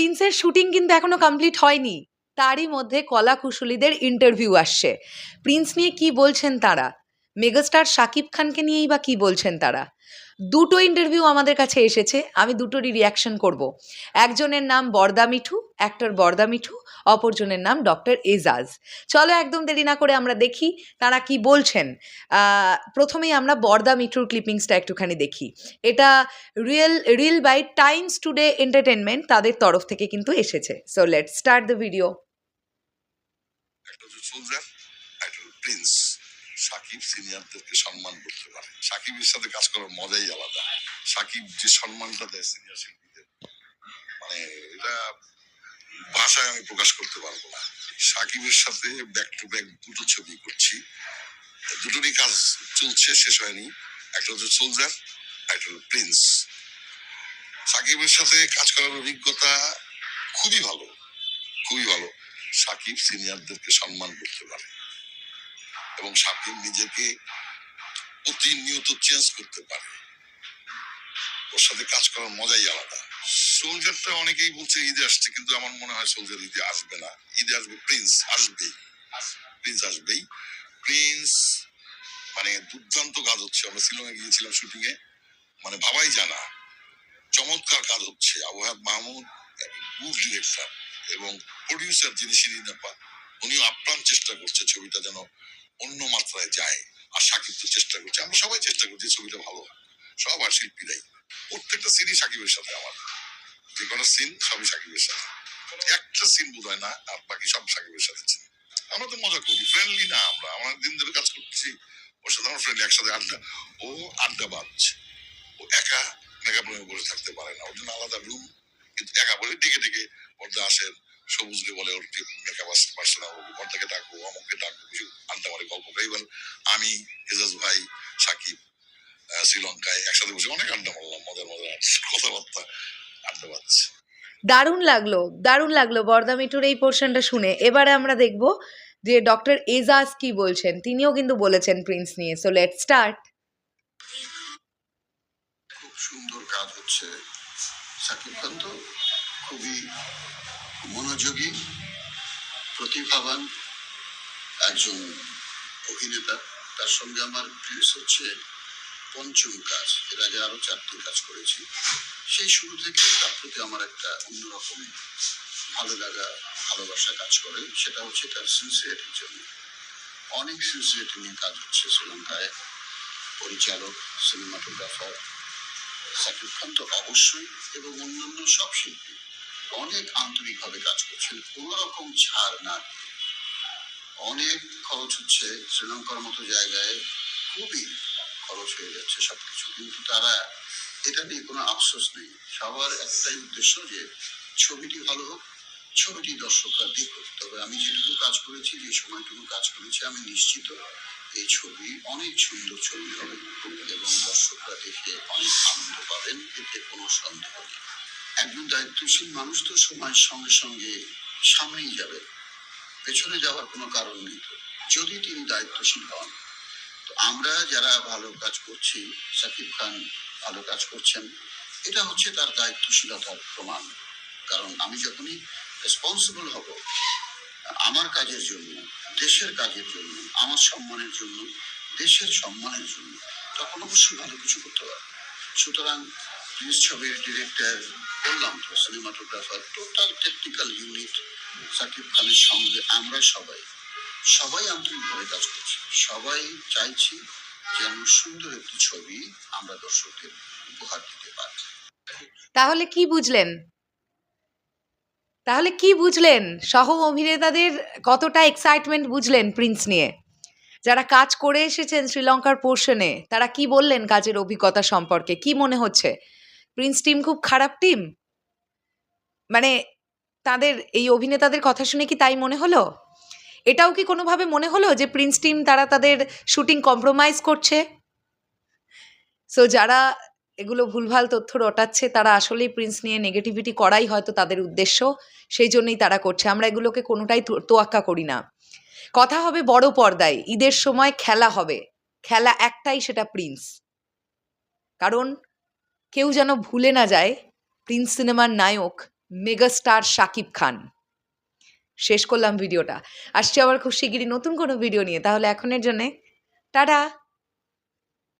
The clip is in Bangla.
প্রিন্সের শুটিং কিন্তু এখনও কমপ্লিট হয়নি। তারই মধ্যে কলা কুশলীদের ইন্টারভিউ আসছে। প্রিন্স নিয়ে কি বলছেন তারা? মেগাস্টার শাকিব খানকে নিয়েই বা কি বলছেন তারা? দুটো ইন্টারভিউ আমাদের কাছে এসেছে, আমি দুটোরই রিয়াকশন করব। একজনের নাম বরদা মিঠু অ্যাক্টর বরদা মিঠু, অপরজনের নাম ডক্টর এজাজ। চলো একদম দেরি না করে আমরা দেখি তারা কি বলছেন। প্রথমেই আমরা বরদা মিঠুর ক্লিপিংসটা একটুখানি দেখি। এটা real reel by Times Today entertainment তাদের তরফ থেকে কিন্তু এসেছে। So let start the video Prince Shakib সিনিয়রদেরকে সম্মান করতে পারে। সাকিবের সাথে কাজ করার মজাই আলাদা। সাকিব যে সম্মানটা দেয় সিনিয়র শিল্পীদের মানে এটা ভাষায় আমি প্রকাশ করতে পারব না। সাকিবের সাথে ব্যাক টু ব্যাক দুটো ছবি করছি। দুটোরই কাজ চলছে, শেষ হয়নি। একটা হচ্ছে সোলজার একটা হলো প্রিন্স সাকিবের সাথে কাজ করার অভিজ্ঞতা খুবই ভালো খুবই ভালো। সাকিব সিনিয়রদেরকে সম্মান করতে পারে। এবং সাকিব নিজেকে প্রতিনিয়ত চেঞ্জ করতে পারে। ওর সাথে কাজ করার মজাই আলাদা। সোলজারটা অনেকেই বলছে, ঈদে আসছে। কিন্তু আমার মনে হয় সোলজার ঈদে আসবে না। ঈদে আসবে প্রিন্স, আসবেই। প্রিন্স আসবেই। প্রিন্স মানে দুর্দান্ত কাজ হচ্ছে। আমরা শিলংয়ে গিয়েছিলাম শুটিং এ মানে ভাবাই জানা চমৎকার কাজ হচ্ছে। আবহাওয়া মাহমুদ গুড ডিরেক্টর এবং প্রডিউসার যিনি শিরিন উনিও আপ্রাণ চেষ্টা করছে ছবিটা যেন অন্য মাত্রায় যায় আর সাকিব তো চেষ্টা করছে। আমরা সবাই চেষ্টা করছি ছবিটা ভালো সব আর শিল্পীরাই প্রত্যেকটা সিনই সাকিবের সাথে আমার। যে কোনো সিন সবই সাকিবের সাথে। একটা সিন বোধ না, আর বাকি সব সাকিবের সাথে আমরা তো মজা করি। ফ্রেন্ডলি না আমরা। আমরা দিন ধরে কাজ করছি। ওর সাথে আমার ফ্রেন্ডলি একসাথে আড্ডা। ও আড্ডা বাঁধছে ও একা মেকআপ রুমে বসে থাকতে পারে না। ওর জন্য আলাদা রুম কিন্তু একা বলে ডেকে ডেকে পর্দা আসেন। সবুজকে বলে ওর মেকআপ পার্সন পর্দাকে ডাকবো, অমুককে ডাকবো, কিছু গল্প করে এবার আমি এজাজ ভাই সাকিব শ্রীলঙ্কায় একসাথে বসে অনেক আড্ডা মারলাম মজার মজার কথাবার্তা আড্ডা দারুণ লাগল দারুণ লাগল বরদা মিঠুর এই পোর্শনটা শুনে। এবারে আমরা দেখব যে ডক্টর এজাজ কি বলছেন তিনিও কিন্তু বলেছেন প্রিন্স নিয়ে। সো লেট স্টার্ট খুব সুন্দর কাজ হচ্ছে। সাকিব খান তো খুবই মনোযোগী প্রতিভাবান একজন অভিনেতা। তার সঙ্গে আমার প্রিয় হচ্ছে পঞ্চম কাজ। এর আগে আরও চারটি কাজ করেছি। সেই শুরু থেকে তার প্রতি আমার একটা অন্যরকম ভালো লাগা, ভালোবাসা কাজ করে। সেটা হচ্ছে তার সিনসিয়ারিটির জন্য। অনেক সিনসিয়ারিটি নিয়ে কাজ হচ্ছে শ্রীলঙ্কায়। পরিচালক সিনেমাটোগ্রাফার সাকিব খান তো অবশ্যই, এবং অন্যান্য সব শিল্পী অনেক আন্তরিকভাবে কাজ করছেন। কোনো রকম ছাড় না দিয়ে। অনেক খরচ হচ্ছে শ্রীলঙ্কার মতো জায়গায়। খুবই খরচ হয়ে যাচ্ছে সবকিছু। কিন্তু তারা এটা নিয়ে কোনো আফসোস নেই। সবার একটাই উদ্দেশ্য যে ছবিটি ভালো হোক, ছবিটি দর্শকরা দেখুক। তবে আমি যেটুকু কাজ করেছি, যে সময়টুকু কাজ করেছি, আমি নিশ্চিত এই ছবি, অনেক সুন্দর ছবি হবে এবং দর্শকরা দেখে অনেক আনন্দ পাবেন, এতে কোনো সন্দেহ নেই। একজন দায়িত্বশীল মানুষ তো সময়ের সঙ্গে সঙ্গে সামনেই যাবে। পেছনে যাওয়ার কোনো কারণ নেই। যদি তিনি দায়িত্বশীল হন, তো আমরা যারা ভালো কাজ করছি, সাকিব খান ভালো কাজ করছেন, এটা হচ্ছে তার দায়িত্বশীলতার প্রমাণ। কারণ আমি যখনই রেসপন্সিবল হব, আমার কাজের জন্য, দেশের কাজের জন্য, আমার সম্মানের জন্য, দেশের সম্মানের জন্য, তখন অবশ্যই ভালো কিছু করতে পারব সুতরাং ছবির ডিরেক্টর বললাম তো cinematographer total technical unit Shakib খানের সঙ্গে আমরা সবাই। সবাই আন্তরিকভাবে কাজ করছি। সবাই চাইছি যেন সুন্দর একটি ছবি আমরা দর্শকদের উপহার দিতে পারি। তাহলে কি বুঝলেন? তাহলে কি বুঝলেন? সহ অভিনেতাদের কতটা এক্সাইটমেন্ট বুঝলেন প্রিন্স নিয়ে? যারা কাজ করে এসেছেন শ্রীলঙ্কার পোর্শনে তারা কি বললেন কাজের অভিজ্ঞতা সম্পর্কে? কি মনে হচ্ছে? প্রিন্স টিম খুব খারাপ টিম মানে তাদের, এই অভিনেতাদের কথা শুনে কি তাই মনে হলো? এটাও কি কোনোভাবে মনে হলো যে প্রিন্স টিম তারা তাদের শুটিং কম্প্রোমাইজ করছে? সো যারা এগুলো ভুলভাল তথ্য রটাচ্ছে, তারা আসলেই প্রিন্স নিয়ে নেগেটিভিটি করাই হয়তো তাদের উদ্দেশ্য, সেই জন্যই তারা করছে। আমরা এগুলোকে কোনোটাই তোয়াক্কা করি না। কথা হবে বড় পর্দায়, ঈদের সময় খেলা হবে। খেলা একটাই সেটা প্রিন্স কারণ কেউ যেন ভুলে না যায় প্রিন্স সিনেমার নায়ক মেগাস্টার শাকিব খান। শেষ করলাম ভিডিওটা। আসছি আবার খুব শিগগিরই নতুন কোনো ভিডিও নিয়ে। তাহলে এখনের জন্যে টাটা।